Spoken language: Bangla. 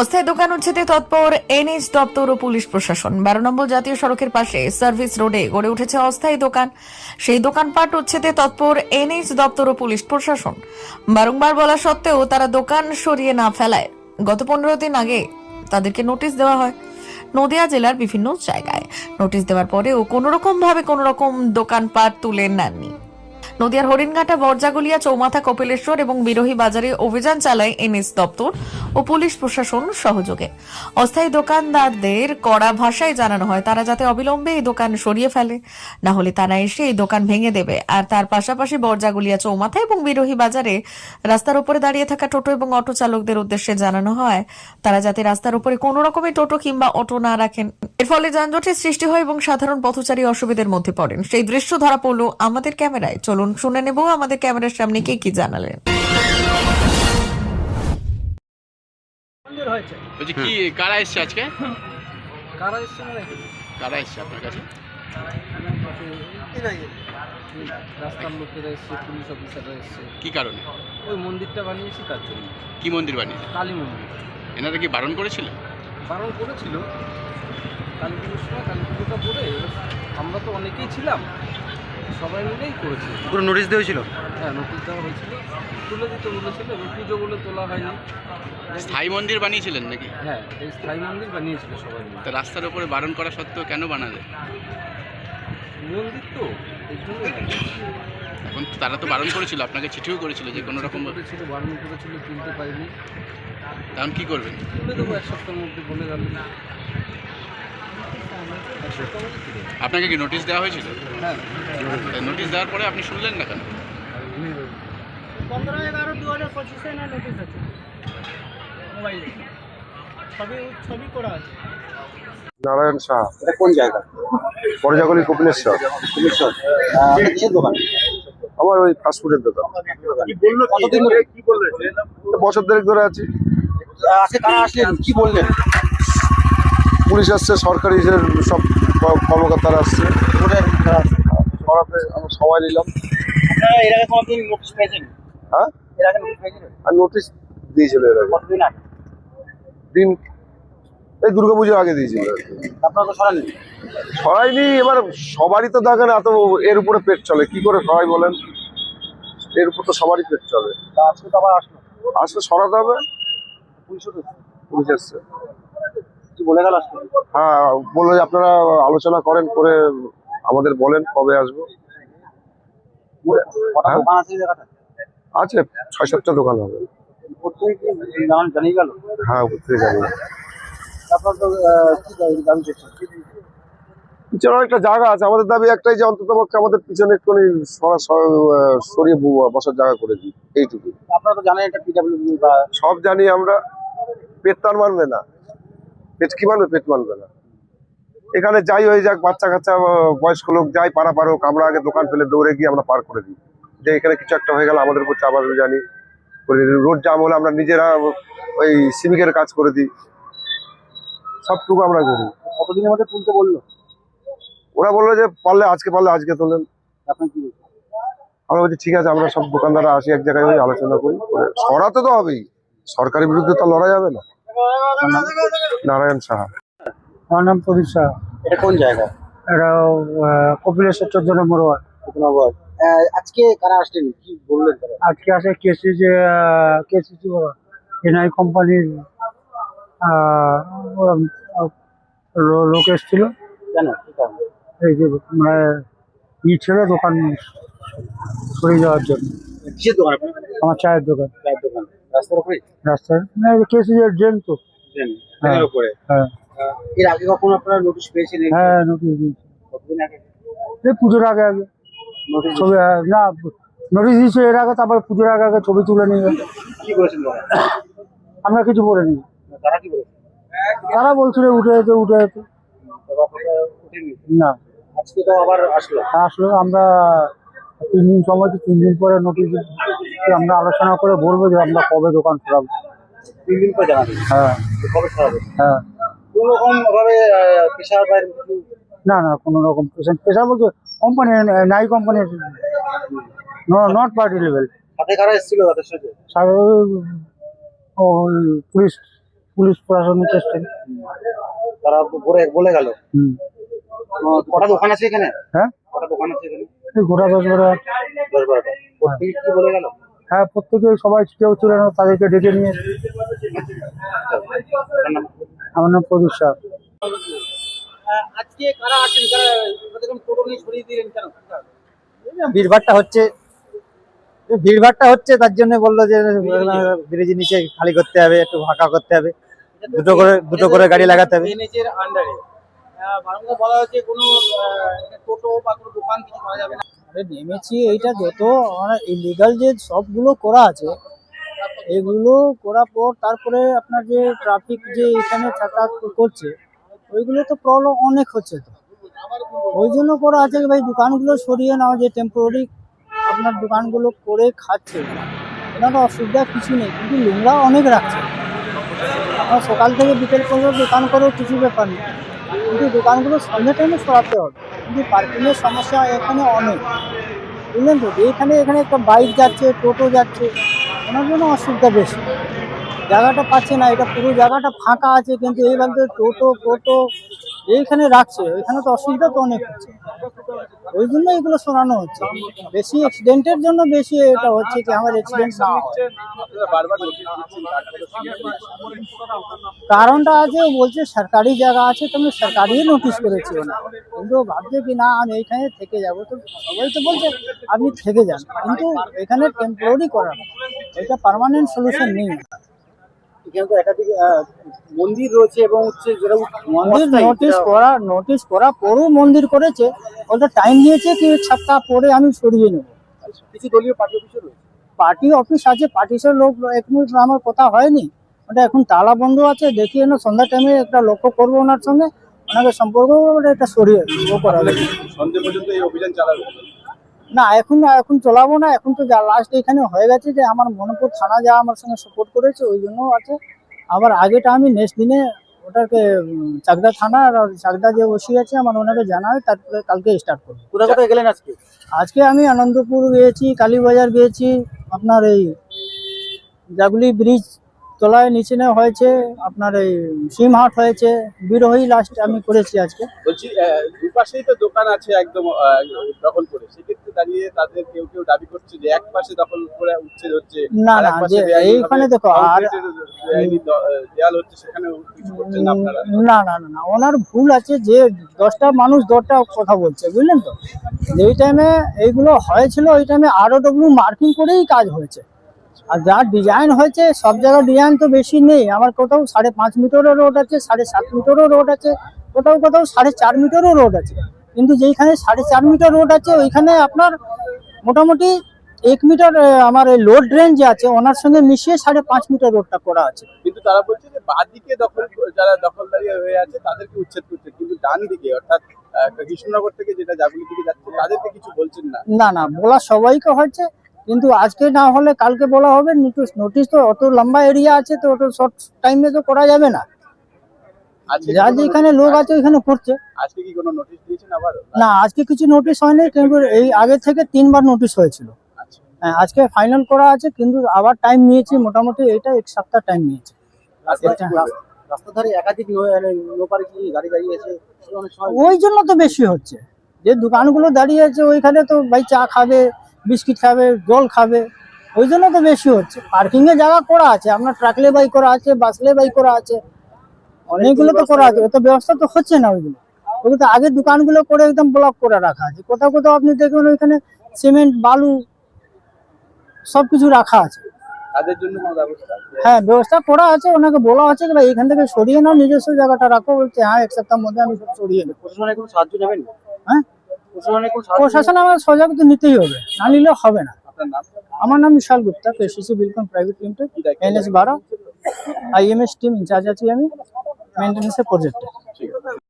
অস্থায়ী দোকান উচ্ছেদে তৎপর এনএইচ দপ্তর ও পুলিশ প্রশাসন। বারো নম্বর জাতীয় সড়কের পাশে সার্ভিস রোডে গড়ে উঠেছে অস্থায়ী দোকান। সেই দোকানপাট উচ্ছেদে তৎপর এনএইচ দপ্তর ও পুলিশ প্রশাসন। বারংবার বলা সত্ত্বেও তারা দোকান সরিয়ে না ফেলায়। গত পনেরো দিন আগে তাদেরকে নোটিশ দেওয়া হয়। নদিয়া জেলার বিভিন্ন জায়গায়। নোটিশ দেওয়ার পরেও কোনো রকম ভাবে কোনো রকম দোকানপাট তুলে নেননি। নদিয়ার হরিণঘাটা, বরজাগুলিয়া, চৌমাথা, কপিলেশ্বর এবং বিরোহী বাজারে অভিযান চালায় এনএস দপ্তর ও পুলিশ প্রশাসন সহযোগে। অস্থায়ী দোকানদারদের কড়া ভাষায় জানানো হয়, তারা যাতে অবিলম্বে এই দোকান সরিয়ে ফেলে। না হলে তারা এসে এই দোকান ভেঙে দেবে। আর তার পাশাপাশি বরজাগুলিয়া, চৌমাথা এবং বিরোহী বাজারে রাস্তার উপরে দাঁড়িয়ে থাকা টোটো এবং অটো চালকদের উদ্দেশ্যে জানানো হয়, তারা যাতে রাস্তার উপরে কোনো রকমের টোটো কিংবা অটো না রাখেন। এর ফলে যানজটের সৃষ্টি হয় এবং সাধারণ পথচারী অসুবিধার মধ্যে পড়েন। সেই দৃশ্য ধরা পড়ল আমাদের ক্যামেরায়। চলুন শুনে নেব আমাদের ক্যামেরার সামনে কে কি জানালেন। মন্দির হয়েছে। বলছি কি কারা এসছে আজকে? কারা এসছে মানে? কারা এসছে আপনার কাছে? রাস্তার লোকেরা এসছে পুলিশ অফিসাররা এসছে। কি কারণে? ওই মন্দিরটা বানিয়েছি তার জন্য। কি মন্দির বানিয়েছে কালী মন্দির। এনারা কি বারণ করেছিল? বারণ করেছিল। কালী পুজোর সময় কালী পুজোটা করে আমরা তো অনেকেই ছিলাম। সবাই মিলেই করেছি। পুরো নোটিশ দেওয়া ছিল হ্যাঁ নোটিশ দেওয়া হয়েছিল। তুলে দিতে বলেছিল পুজো বলে তোলা হয়নি। স্থায়ী মন্দির বানিয়েছিলেন নাকি? হ্যাঁ এই স্থায়ী মন্দির বানিয়েছিল সবাই মিলে। তা রাস্তার উপরে বারণ করা সত্ত্বেও কেন বানালে? মন্দির তো জন্যই বানিয়েছি। এখন তারা তো বারণ করেছিল আপনাকে চিঠিও করেছিল যে কোনো রকম করেছিল বারণ করেছিল তুলতে পারিনি। তখন কি করবেন? তুলে দেবো এক সপ্তাহের মধ্যে বলে গেল এক সপ্তাহের মধ্যে তুলে দেবো। আপনাকে কি নোটিশ দেওয়া হয়েছিল? হ্যাঁ। নোটিশ দেওয়ার পরে আপনি শুনলেন না কেন? পনেরো এগারো দু হাজার পঁচিশে না নোটিশ আছে মোবাইলে। ছবি ছবি করা আছে। নারায়ণ সাহা এটা কোন জায়গা? পরজাগলি কপিলেশ্বর কিসের দোকান? আমার ওই ফাস্টফুডের দোকান। বছর দেড়েক ধরে আছি। আজকে কারা আসলেন? কি বললেন? পুলিশ আসছে সরকারি যে সব কর্মকর্তারা আসছে। সরাতে আমরা সময় নিলাম। হ্যাঁ? এর আগে নোটিশ আর নোটিশ দিয়েছিল এর আগে। দিন এই দুর্গাপুজোর আগে দিয়েছিল। সরাইনি এবার সবারই তো দেখেন এত এর উপরে পেট চলে। কি করে সবাই বলেন? এর উপর তো সবারই পেট চলে। আজকে তো আবার আসলো। আসলে সরাতে হবে। পুলিশ এসছে। কি বলে গেল হ্যাঁ বলল আপনারা আলোচনা করেন করে আমাদের বলেন কবে আসব। হ্যাঁ? আছে ছয় সাতটা দোকান হবে। হ্যাঁ ঘুরতে যাব পিছনে একটা জায়গা আছে আমাদের দাবি একটাই যে অন্তত পক্ষে আমাদের পিছনে একটুখানি সরিয়ে বসার জায়গা করে দিই এইটুকু। আপনারা তো জানেন পিডাব্লিউ সব জানি আমরা পেট তার মানবে না। পেট কি মানবে? পেট মানবে না। এখানে যাই হয়ে যাক বাচ্চা কাচ্চা বয়স্ক লোক যাই পাড়া পার হোক আমরা আগে দোকান ফেলে দৌড়ে গিয়ে আমরা পার করে দিই। যে এখানে কিছু একটা হয়ে গেল আমাদের উপর চাপ আসবে জানি। রোড জাম হলে আমরা নিজেরা ওই সিভিকের কাজ করে দিই। সবটুকু আমরা করি। কতদিনের মধ্যে তুলতে বলল? ওরা বলল যে পারলে আজকে পারলে আজকে তোলেন। আপনি কি আমরা বলছি ঠিক আছে আমরা সব দোকানদাররা আসি এক জায়গায় হয়ে আলোচনা করি। করে সরাতে তো হবেই। সরকারের বিরুদ্ধে তো লড়া যাবে না। নারায়ণ সাহা। আমার নাম প্রদীপ শাহ এটা কোন জায়গা? এটা কপিলেশ্বর চোদ্দ নম্বর ওয়ার্ড। কোথাও আজকে কারা আসলেন? কি বললেন আজকে আসে কেসিজি কেসিজি এনআই কোম্পানির লোক এসেছিল। কেন? এই যে মানে ই ছিল দোকান সরিয়ে যাওয়ার জন্য। আমার চায়ের দোকান। চায়ের দোকান। রাস্তার উপরে ড্রেন তো। হ্যাঁ। উপরে? হ্যাঁ। এর আগে কখনো আপনারা নোটিশ পেয়েছেন হ্যাঁ নোটিশ কতদিন আগে? এই পুজোর আগে আগে। ছবি না নোটিশ দিয়েছে এর আগে তারপর পুজোর আগে আগে ছবি তুলে নিয়ে কি আমরা কিছু বলিনি। তারা কি বলেছে? তারা বলছিল উঠে যেতে উঠে যেতে। না। আজকে তো আবার আসলো। আসলে আমরা তিন দিন সময় তো তিন দিন পরে নোটিশ আমরা আলোচনা করে বলব যে আমরা কবে দোকান খোলাবো। তিন দিন পর জানাবেন। হ্যাঁ। কবে হ্যাঁ। কোন রকম ভাবে পেশার বাইরে না না কোনো রকম পেশা বলতে কোম্পানি নাই কোম্পানির নট পার্টি লেভেল সাথে কারা এসেছিল তাদের সাথে পুলিশ পুলিশ প্রশাসনিক তারা বলে বলে গেল। হুম। কটা দোকান আছে এখানে? হ্যাঁ? কটা দোকান আছে এখানে? গোটা দশ বারো দশ বারোটা। কি বলে গেল? হ্যাঁ প্রত্যেকে সবাই কেউ ছিল না তাদেরকে ডেকে নিয়ে। আমার নাম প্রদীপ কেন? ভিড়ভাড়টা হচ্ছে এই ভিড়ভাড়টা হচ্ছে তার জন্য বলল যে ব্রিজের নিচে খালি করতে হবে একটু ফাঁকা করতে হবে। দুটো করে দুটো করে গাড়ি লাগাতে হবে। আন্ডারে বারংবার বলা হচ্ছে কোনো টোটো বা কোনো দোকান কিছু করা যাবে না। আরে নেমেছি, এইটা যত ইলিগাল যে সবগুলো করা আছে, এগুলো করার পর তারপরে আপনার যে ট্রাফিক যে এখানে যাতায়াত করছে, ওইগুলো তো প্রবলেম অনেক হচ্ছে তো। ওই জন্য করা আছে ভাই দোকানগুলো সরিয়ে নাও, যে টেম্পোরারি আপনার দোকানগুলো করে খাচ্ছে। ওনার অসুবিধা কিছু নেই, কিন্তু নোংরা অনেক রাখছে। সকাল থেকে বিকেল পর্যন্ত দোকান করেও কিছু ব্যাপার নেই। কিন্তু দোকানগুলো সন্ধ্যে টাইমে সরাতে হবে। কিন্তু পার্কিংয়ের সমস্যা এখানে অনেক। বুঝলেন তো? এখানে এখানে একটা বাইক যাচ্ছে, টোটো যাচ্ছে, ওনার জন্য অসুবিধা বেশি। জায়গাটা পাচ্ছে না, এটা পুরো জায়গাটা ফাঁকা আছে, কিন্তু এই বলতে টোটো টোটো এইখানে রাখছে ওইখানে তো অসুবিধা তো অনেক হচ্ছে। ওই জন্য এগুলো শোনানো হচ্ছে। বেশি অ্যাক্সিডেন্টের জন্য বেশি এটা হচ্ছে যে আমার অ্যাক্সিডেন্ট না কারণটা আছে বলছে সরকারি জায়গা আছে, তো আমি সরকারি নোটিশ করেছি ওনা কিন্তু ভাবছে কি, না, আমি এইখানে থেকে যাব। তো সবাই তো বলছে আপনি থেকে যান কিন্তু এখানে টেম্পোরারি করা না। এটা পার্মানেন্ট সলিউশন নেই। এখানে তো একাধিক মন্দির রয়েছে এবং হচ্ছে যেটা নোটিশ করা নোটিশ করা পরেও মন্দির করেছে ওটা টাইম নিয়েছে কি এক সপ্তাহ পরে আমি সরিয়ে নেব। কিছু দলীয় পার্টি রয়েছে? পার্টি অফিস আছে পার্টিসের লোক এখনও আমার কথা হয়নি ওটা এখন তালা বন্ধ আছে দেখি না সন্ধ্যা টাইমে একটা লক্ষ্য করব ওনার সঙ্গে ওনাকে সম্পর্ক একটা সরিয়ে করা সন্ধ্যে পর্যন্ত এই অভিযান চালাবে। না এখন এখন চলাবো না এখন তো যা লাস্ট এখানে হয়ে গেছে যে আমার মণিপুর থানা যা আমার সঙ্গে সাপোর্ট করেছে ওই জন্য আছে। আবার আগেটা আমি নেক্সট দিনে ওটাকে চাকদা থানা আর চাকদা যে ওসি আছে আমার ওনাকে জানাবে তারপরে কালকে স্টার্ট করব। কোথায় কোথায় গেলেন আজকে? আজকে আমি আনন্দপুর গিয়েছি কালীবাজার গিয়েছি আপনার এই জাগুলি ব্রিজ তলায় নিচে নেওয়া হয়েছে আপনার এই সিমহাট হয়েছে বিরোহী লাস্ট আমি করেছি আজকে। বলছি দুপাশেই তো দোকান আছে একদম দখল করে। সেক্ষেত্রে দাঁড়িয়ে তাদের কেউ কেউ দাবি করছে যে এক পাশে দখল করে উচ্ছেদ হচ্ছে না না যে এইখানে দেখো আর দেয়াল হচ্ছে সেখানেও কিছু করছেন না আপনারা? না না না না ওনার ভুল আছে যে দশটা মানুষ দশটা কথা বলছে বুঝলেন তো? যেই টাইমে এইগুলো হয়েছিল ওই টাইমে আরও ডব্লিউ মার্কিং করেই কাজ হয়েছে। আর যা ডিজাইন হয়েছে সব জায়গায় ডিজাইন তো বেশি নেই। আমার কোথাও সাড়ে পাঁচ মিটারও রোড আছে সাড়ে সাত মিটারও রোড আছে কোথাও কোথাও সাড়ে চার মিটারও রোড আছে। কিন্তু যেইখানে সাড়ে চার মিটার রোড আছে ওইখানে আপনার মোটামুটি এক মিটার আমার এই লোড রেঞ্জ যে আছে ওনার সঙ্গে মিশিয়ে সাড়ে পাঁচ মিটার রোডটা করা আছে। কিন্তু তারা বলছে যে বাদিকে দখল যারা দখলদারি হয়ে আছে তাদেরকে উচ্ছেদ করছে। কিন্তু ডান দিকে অর্থাৎ কৃষ্ণনগর থেকে যেটা জাগুলি দিকে যাচ্ছে তাদেরকে কিছু বলছেন না। না না বলা সবাইকে হচ্ছে কিন্তু আজকে না হলে কালকে বলা হবে নোটিশ নোটিশ তো অত লম্বা এরিয়া আছে তো অত শর্ট টাইমে তো করা যাবে না। যা যেখানে লোক আছে? ওইখানে করছে। আজকে কি কোনো নোটিশ দিয়েছেন আবার? না আজকে কিছু নোটিশ হয়নি কিন্তু এই আগে থেকে তিনবার নোটিশ হয়েছিল। আচ্ছা। হ্যাঁ, আজকে ফাইনাল করা আছে কিন্তু আবার টাইম নিয়েছি মোটামুটি এটা এক সপ্তাহ টাইম নিয়েছে। রাস্তায় এটা- রাস- রাস্তার ধারে একাধিক গাড়ি দাঁড়িয়ে আছে অনেক সময় ওই জন্য তো বেশি হচ্ছে। যে দোকানগুলো দাঁড়িয়ে আছে ওইখানে তো ভাই চা খাবে বিস্কিট খাবে জল খাবে ওই জন্য তো বেশি হচ্ছে। পার্কিং এর জায়গা করা আছে আপনার ট্রাকলে বাই করা আছে বাসলে বাই করা আছে। অনেকগুলো তো করা আছে ওটা ব্যবস্থা তো হচ্ছে না ওইগুলো। ওগুলো তো আগের দোকানগুলো করে একদম ব্লক করে রাখা আছে। কোথাও কোথাও আপনি দেখবেন ওইখানে সিমেন্ট বালু সবকিছু রাখা আছে। তাদের জন্য? হ্যাঁ ব্যবস্থা করা আছে ওনাকে বলা আছে যে ভাই এখান থেকে সরিয়ে নাও নিজস্ব জায়গাটা রাখো। বলছে হ্যাঁ এক সপ্তাহের মধ্যে আমি সব সরিয়ে নেব সাহায্য নেবেন? হ্যাঁ? সাহায্য প্রশাসন আমার সজাগ তো নিতেই হবে। না নিলে হবে না। আমার নাম Vishal Gupta KCC Bilcon private limited N S বারো আইএমএস টিম ইনচার্জ আছি আমি মেনটেন্সের প্রজেক্টে